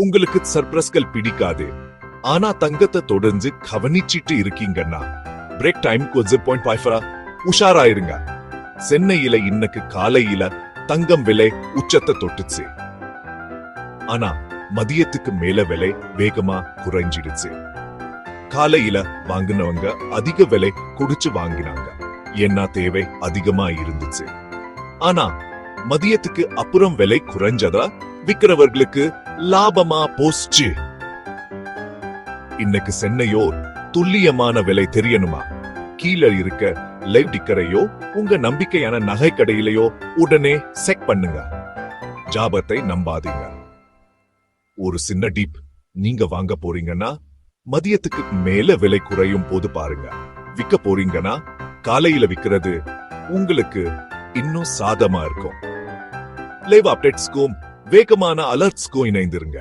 உங்களுக்கு சர்ப்ரஸ்கள் பிடிக்காது. ஆனா தங்கத்தை தொடர்ந்து கவனிச்சிட்டு இருக்கீங்கன்னா பிரேக் டைம் கொஞ்சம் பாயிண்ட் ஃபைவ் உஷாராயிருங்க. சென்னையில இன்னைக்கு காலையில தங்கம் விலை உச்சத்தை தொட்டுச்சு. ஆனா மதியத்துக்கு மேல விலை வேகமா குறைஞ்சிடுச்சு. காலையில வாங்கினவங்க அதிக விலை குடிச்சு வாங்கினாங்க. என்ன தேவை அதிகமா இருந்துச்சு. ஆனா மதியத்துக்கு அப்புறம் விலை குறைஞ்சதா விக்கிறவர்களுக்கு லாபமா போச்சு. இன்னைக்கு சென்னையோ துல்லியமான விலை தெரியணுமா? கீழே இருக்க லைவ் டிக்கரையோ உங்க நம்பிக்கையான நகை கடையிலையோ உடனே செக் பண்ணுங்க. ஜாபத்தை நம்பாதீங்க. ஒரு சின்ன டீப் நீங்க வாங்க போறீங்கன்னா மதியத்துக்கு மேல விலை குறையும் போது பாருங்க. விக்க போறீங்கன்னா காலையில விக்கிறது உங்களுக்கு இன்னும் சாதமா இருக்கும். லைவ் அப்டேட்ஸ்க்கும் வேகமான அலர்ட்ஸ்க்கும் இணைந்திருங்க.